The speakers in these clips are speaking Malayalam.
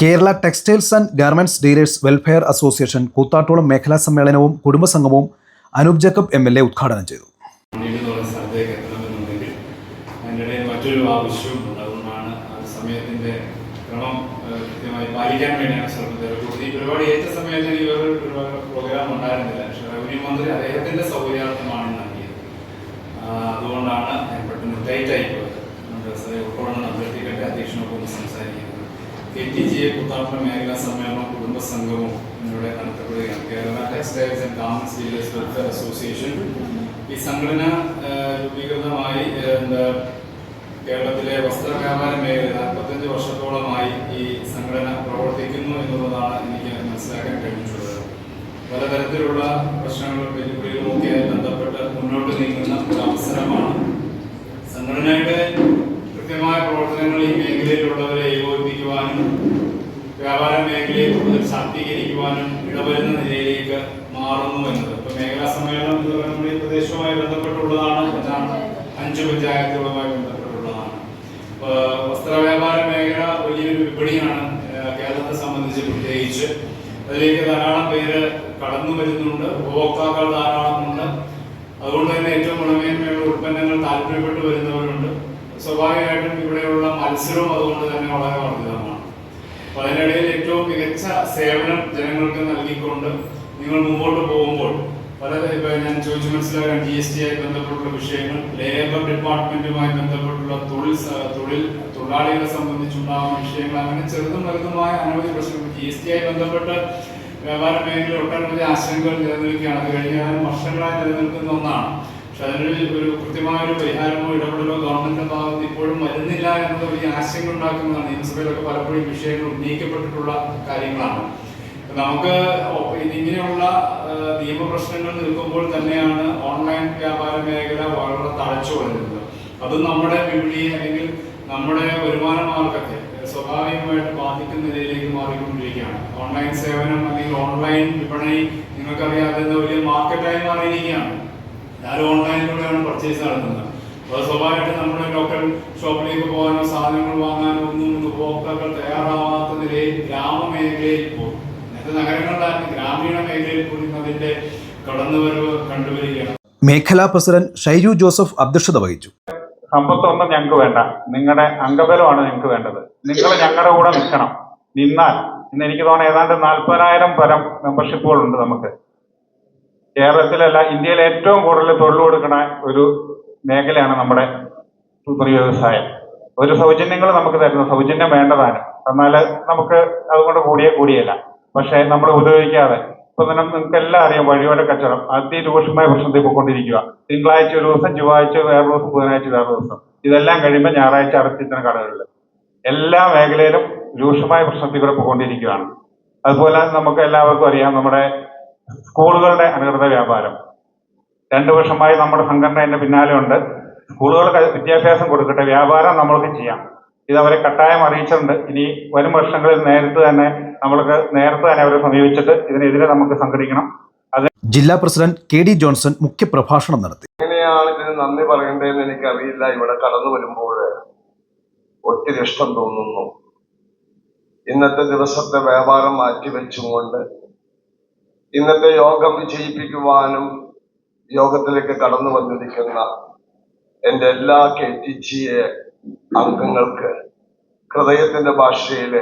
Kerala textiles and garments dealers welfare association Koothattukulam മേഖലാ സമ്മേളനവും കുടുംബസംഗമവും Anoop Jacob M L A ഉദ്ഘാടനം ചെയ്തു. മറ്റൊരു ആവശ്യവും ഉണ്ട് അതുകൊണ്ടാണ് ആ സമയത്തിന്റെ ക്രമം കൃത്യമായി പാലിക്കാൻ വേണ്ടിയാണ് ശ്രമത്തിൽ ഈ പരിപാടി ഏറ്റ സമയത്ത് ഈ ഒരു പ്രോഗ്രാം ഉണ്ടായിരുന്നില്ല. പക്ഷേ റവന്യൂ മന്ത്രി അദ്ദേഹത്തിന്റെ സൗകര്യാർത്ഥമാണ് നൽകിയത്. അതുകൊണ്ടാണ് പെട്ടെന്ന് ടൈറ്റ് ആയി നമ്മുടെ ഉൾക്കൊള്ളണം അഭ്യർത്ഥിക്കട്ടെ അധ്യക്ഷനൊപ്പം സംസാരിക്കുന്നത് കെ ടി ജി എ മേഖലാ സമ്മേളനവും കുടുംബ സംഘവും ഇവിടെ നടത്തപ്പെടുകയാണ്. Kerala textiles and garments dealers welfare association ഈ സംഘടന രൂപീകൃതമായി എന്താ കേരളത്തിലെ വസ്ത്ര വ്യാപാര മേഖല നാൽപ്പത്തഞ്ച് വർഷത്തോളമായി ഈ സംഘടന പ്രവർത്തിക്കുന്നു എന്നുള്ളതാണ് എനിക്ക് മനസ്സിലാക്കാൻ കഴിഞ്ഞിട്ടുള്ളത്. പലതരത്തിലുള്ള പ്രശ്നങ്ങളും വെല്ലുവിളികളും ഒക്കെ ബന്ധപ്പെട്ട് മുന്നോട്ട് നീങ്ങുന്ന ഒരു അവസരമാണ് സംഘടനയുടെ കൃത്യമായ പ്രവർത്തനങ്ങൾ ഈ മേഖലയിലുള്ളവരെ വ്യാപാര മേഖലയെ കൂടുതൽ ശാക്തീകരിക്കുവാനും ഇടവരുന്ന നിലയിലേക്ക് മാറുന്നു എന്നത്. ഇപ്പൊ മേഖലാ സമ്മേളനം എന്ന് പറയുന്നത് ഈ പ്രദേശവുമായി ബന്ധപ്പെട്ടുള്ളതാണ്. എന്നാണ് അഞ്ച് പഞ്ചായത്തുകളുമായി ബന്ധപ്പെട്ടുള്ളതാണ്. വസ്ത്ര വ്യാപാര മേഖല വലിയൊരു വിപണിയാണ് കേരളത്തെ സംബന്ധിച്ച് പ്രത്യേകിച്ച്. അതിലേക്ക് ധാരാളം പേര് കടന്നു വരുന്നുണ്ട്. ഉപഭോക്താക്കൾ ധാരാളമുണ്ട് അതുകൊണ്ട് തന്നെ ഏറ്റവും ഗുണമേന്മയുള്ള ഉൽപ്പന്നങ്ങൾ താല്പര്യപ്പെട്ടു വരുന്നവരുണ്ട്. സ്വാഭാവികമായിട്ടും ഇവിടെയുള്ള മത്സരവും അതുകൊണ്ട് തന്നെ വളരെ വർദ്ധിതമാണ്. അപ്പൊ അതിനിടയിൽ ഏറ്റവും മികച്ച സേവനം ജനങ്ങൾക്ക് നൽകിക്കൊണ്ട് നിങ്ങൾ മുമ്പോട്ട് പോകുമ്പോൾ പല ഞാൻ ചോദിച്ചു മനസ്സിലാക്കാൻ ജി എസ് ആയി ബന്ധപ്പെട്ടുള്ള വിഷയങ്ങൾ ലേബർ ഡിപ്പാർട്ട്മെന്റുമായി ബന്ധപ്പെട്ടുള്ള തൊഴിൽ തൊഴിൽ തൊഴിലാളികളെ സംബന്ധിച്ചുണ്ടാകുന്ന വിഷയങ്ങൾ അങ്ങനെ ചെറുതും വലുതുമായ അനവധി പ്രശ്നങ്ങൾ ജി എസ് ടി ആയി ബന്ധപ്പെട്ട് വ്യാപാര മേഖലയിൽ ഒട്ടനവധി ആശങ്കകൾ നിലനിൽക്കുകയാണ്. അത് കഴിഞ്ഞ വർഷങ്ങളായി നിലനിൽക്കുന്ന ഒന്നാണ്. പക്ഷെ ഒരു കൃത്യമായ ഒരു പരിഹാരമോ ഇടപെടലോ ഗവൺമെന്റിന്റെ ഭാഗത്ത് ഇപ്പോഴും വരുന്നില്ല എന്നത് വലിയ ആശങ്ക ഉണ്ടാക്കുന്നതാണ് നിയമസഭയിലൊക്കെ പലപ്പോഴും വിഷയങ്ങൾ ഉന്നയിക്കപ്പെട്ടിട്ടുള്ള കാര്യങ്ങളാണ്. നമുക്ക് ഇങ്ങനെയുള്ള നിയമ പ്രശ്നങ്ങൾ നിയമപ്രശ്നങ്ങൾ നിൽക്കുമ്പോൾ തന്നെയാണ് ഓൺലൈൻ വ്യാപാര മേഖല വളരെ തഴച്ചു വളരുന്നത്. അത് നമ്മുടെ വിപണി അല്ലെങ്കിൽ നമ്മുടെ വരുമാന മാർഗത്തെ സ്വാഭാവികമായിട്ട് ബാധിക്കുന്ന നിലയിലേക്ക് മാറിക്കൊണ്ടിരിക്കുകയാണ്. ഓൺലൈൻ സേവനം അല്ലെങ്കിൽ ഓൺലൈൻ വിപണി നിങ്ങൾക്കറിയാതെ വലിയ മാർക്കറ്റായി മാറിയിരിക്കുകയാണ്. എല്ലാവരും ഓൺലൈനിലൂടെയാണ് പർച്ചേസ് നടത്തുന്നത്. അപ്പോൾ സ്വാഭാവികമായിട്ടും നമ്മുടെ ലോക്കൽ ഷോപ്പിലേക്ക് പോകാനോ സാധനങ്ങൾ വാങ്ങാനോ ഒന്നും ഉപഭോക്താക്കൾ തയ്യാറാവാത്ത നിലയിൽ ഗ്രാമമേഖലയിൽ പോകും. നഗരങ്ങളിലാണ് ഗ്രാമീണ മേഖലയിൽ കൂടി അതിന്റെ കടന്നുവരവ് കണ്ടുവരികയാണ്. മേഖലാ പ്രസിഡന്റ് ഷൈജു ജോസഫ് അധ്യക്ഷത വഹിച്ചു. സമ്പത്തൊന്നും ഞങ്ങൾക്ക് വേണ്ട. നിങ്ങളുടെ അംഗബലമാണ് ഞങ്ങൾക്ക് വേണ്ടത്. നിങ്ങൾ ഞങ്ങളുടെ കൂടെ നിൽക്കണം. നിന്നാൽ ഇന്ന് എനിക്ക് തോന്നുന്നു ഏതാണ്ട് നാൽപ്പതിനായിരം പരം മെമ്പർഷിപ്പുകളുണ്ട് നമുക്ക്. കേരളത്തിലല്ല ഇന്ത്യയിൽ ഏറ്റവും കൂടുതൽ തൊഴിൽ കൊടുക്കുന്ന ഒരു മേഖലയാണ് നമ്മുടെ തുണി വ്യവസായം ഒരു സൗജന്യങ്ങൾ നമുക്ക് തരുന്നു സൗജന്യം വേണ്ടതാണ്. എന്നാൽ നമുക്ക് അതുകൊണ്ട് കൂടിയേ കൂടിയല്ല. പക്ഷേ നമ്മൾ ഉപയോഗിക്കാതെ ഇപ്പൊ തന്നെ നിങ്ങൾക്ക് എല്ലാം അറിയാം വഴിയോര കച്ചവടം. അതിരൂക്ഷമായ പ്രശ്നത്തിൽ പോയിക്കൊണ്ടിരിക്കുക. തിങ്കളാഴ്ച ഒരു ദിവസം ചൊവ്വാഴ്ച വേറെ ദിവസം ബുധനാഴ്ച വേറെ ദിവസം. ഇതെല്ലാം കഴിയുമ്പോൾ ഞായറാഴ്ച അടച്ചിരുന്ന കടകളിൽ എല്ലാ മേഖലയിലും രൂക്ഷമായ പ്രശ്നത്തിൽ കൂടെ പോയിക്കൊണ്ടിരിക്കുകയാണ്. അതുപോലെ നമുക്ക് എല്ലാവർക്കും അറിയാം നമ്മുടെ സ്കൂളുകളുടെ അനുകൃത വ്യാപാരം. രണ്ടു വർഷമായി നമ്മുടെ സംഘടന അതിന്റെ പിന്നാലെ ഉണ്ട്. സ്കൂളുകൾക്ക് വിദ്യാഭ്യാസം കൊടുക്കട്ടെ വ്യാപാരം നമ്മൾക്ക് ചെയ്യാം. ഇത് അവരെ കട്ടായം അറിയിച്ചിട്ടുണ്ട്. ഇനി വരും വർഷങ്ങളിൽ നേരത്തെ തന്നെ നമ്മൾക്ക് നേരത്തെ തന്നെ അവരെ സമീപിച്ചിട്ട് ഇതിനെതിരെ നമുക്ക് സംഘടിക്കണം. അത് ജില്ലാ പ്രസിഡന്റ് കെ ഡി ജോൺസൺ മുഖ്യപ്രഭാഷണം നടത്തി. എങ്ങനെയാണ് ഇതിന് നന്ദി പറയേണ്ടതെന്ന് എനിക്ക് അറിയില്ല ഇവിടെ കടന്നു വരുമ്പോൾ ഒത്തിരി ഇഷ്ടം തോന്നുന്നു. ഇന്നത്തെ ദിവസത്തെ വ്യാപാരം മാറ്റിവെച്ചുകൊണ്ട് ഇന്നത്തെ യോഗം വിജയിപ്പിക്കുവാനും യോഗത്തിലേക്ക് കടന്നു വന്നിരിക്കുന്ന എന്റെ എല്ലാ കെ ടി ജി എ അംഗങ്ങൾക്ക് ഹൃദയത്തിന്റെ ഭാഷയിൽ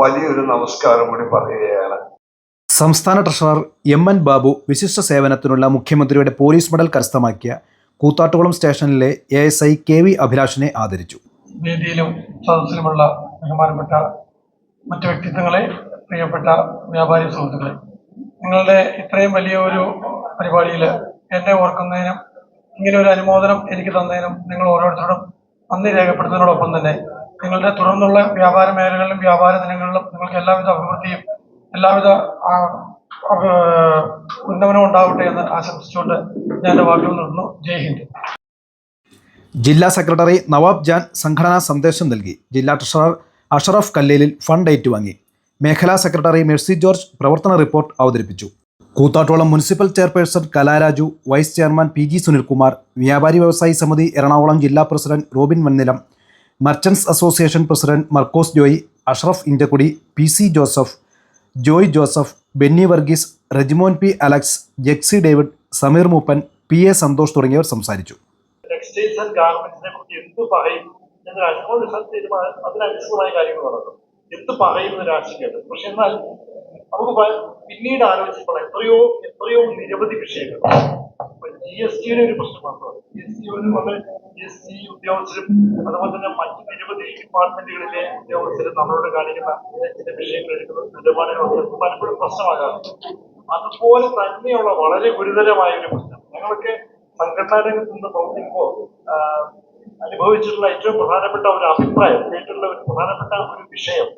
വലിയൊരു നമസ്കാരം കൂടി പറയുകയാണ്. സംസ്ഥാന ട്രഷറർ എം എൻ ബാബു വിശിഷ്ട സേവനത്തിനുള്ള മുഖ്യമന്ത്രിയുടെ പോലീസ് മെഡൽ കരസ്ഥമാക്കിയ കൂത്താട്ടുകുളം സ്റ്റേഷനിലെ A S I K V അഭിലാഷിനെ ആദരിച്ചു. വേദിയിലും സദസ്സിലുമുള്ള ബഹുമാനപ്പെട്ട മറ്റു വ്യക്തിത്വങ്ങളെ പ്രിയപ്പെട്ട വ്യാപാരി സുഹൃത്തുക്കളെ നിങ്ങളുടെ ഇത്രയും വലിയ ഒരു പരിപാടിയിൽ എന്നെ ഓർക്കുന്നതിനും ഇങ്ങനെ ഒരു അനുമോദനം എനിക്ക് തന്നതിനും നിങ്ങൾ ഓരോരുത്തരോടും നന്ദി രേഖപ്പെടുത്തുന്നതിനോടൊപ്പം തന്നെ നിങ്ങളുടെ തുടർന്നുള്ള വ്യാപാര മേഖലകളിലും വ്യാപാര ദിനങ്ങളിലും നിങ്ങൾക്ക് എല്ലാവിധ അഭിവൃദ്ധിയും എല്ലാവിധ ഉന്നമനം ഉണ്ടാവട്ടെ എന്ന് ആശംസിച്ചുകൊണ്ട് ഞാൻ എന്റെ വാക്കുകൾ നിർത്തുന്നു. ജയ് ഹിന്ദ്. ജില്ലാ സെക്രട്ടറി നവാബ് ജാൻ സംഘടനാ സന്ദേശം നൽകി. ജില്ലാ ട്രഷറർ അഷറഫ് കല്ലേലിൽ ഫണ്ട് ഏറ്റുവാങ്ങി. മേഖലാ സെക്രട്ടറി മെഴ്സി ജോർജ് പ്രവർത്തന റിപ്പോർട്ട് അവതരിപ്പിച്ചു. Koothattukulam municipal chairperson Kalaraju vice chairman P G Sunilkumar വ്യാപാരി വ്യവസായി സമിതി എറണാകുളം ജില്ലാ president Robin Vannilam merchants association president Markose Joy Ashraf Inchakkudi P C Joseph Joy Joseph Benny Varghese Rejimon P Alex Jexy David Sameer Mooppan P A Santhosh തുടങ്ങിയവർ സംസാരിച്ചു. ആൻഡ് എന്ത് പറയും? അതിനനുസൃതമായ കാര്യങ്ങൾ നടക്കും എന്ത് പറയുന്ന എന്ന് രാഷ്ട്രീയം പക്ഷെ എന്നാൽ നമുക്ക് പിന്നീട് ആലോചിച്ചപ്പോൾ എത്രയോ എത്രയോ നിരവധി വിഷയങ്ങൾ. ജി എസ് ടിയുടെ ഒരു പ്രശ്നം മാത്രമാണ് G S T G S T ഉദ്യോഗസ്ഥരും അതുപോലെ തന്നെ മറ്റ് നിരവധി ഡിപ്പാർട്ട്മെന്റുകളിലെ ഉദ്യോഗസ്ഥരും നമ്മളോട് കാണിക്കുന്ന ചില വിഷയങ്ങൾ എടുക്കുന്ന നിലപാടുകളൊക്കെ പലപ്പോഴും പ്രശ്നമാകാറുണ്ട്. അതുപോലെ തന്നെയുള്ള വളരെ ഗുരുതരമായ ഒരു പ്രശ്നം. ഞങ്ങളൊക്കെ സംഘടനാ രംഗത്ത് നിന്ന് പ്രവർത്തിക്കുമ്പോൾ അനുഭവിച്ചിട്ടുള്ള ഏറ്റവും പ്രധാനപ്പെട്ട ഒരു അഭിപ്രായം കേട്ടിട്ടുള്ള ഒരു പ്രധാനപ്പെട്ട ഒരു വിഷയം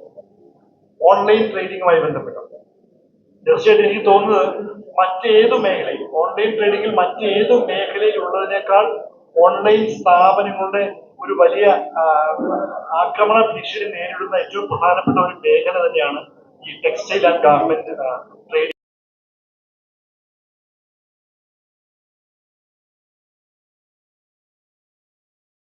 ഓൺലൈൻ ട്രേഡിങ്ങുമായി ബന്ധപ്പെട്ടത് തീർച്ചയായിട്ടും എനിക്ക് തോന്നുന്നത് മറ്റേതു മേഖലയിൽ ഓൺലൈൻ ട്രേഡിങ്ങിൽ മറ്റേതു മേഖലയിൽ ഉള്ളതിനേക്കാൾ ഓൺലൈൻ സ്ഥാപനങ്ങളുടെ ഒരു വലിയ ആക്രമണ ഭീഷണി നേരിടുന്ന ഏറ്റവും പ്രധാനപ്പെട്ട ഒരു മേഖല തന്നെയാണ് ഈ ടെക്സ്റ്റൈൽ ആൻഡ് ഗാർമെന്റ്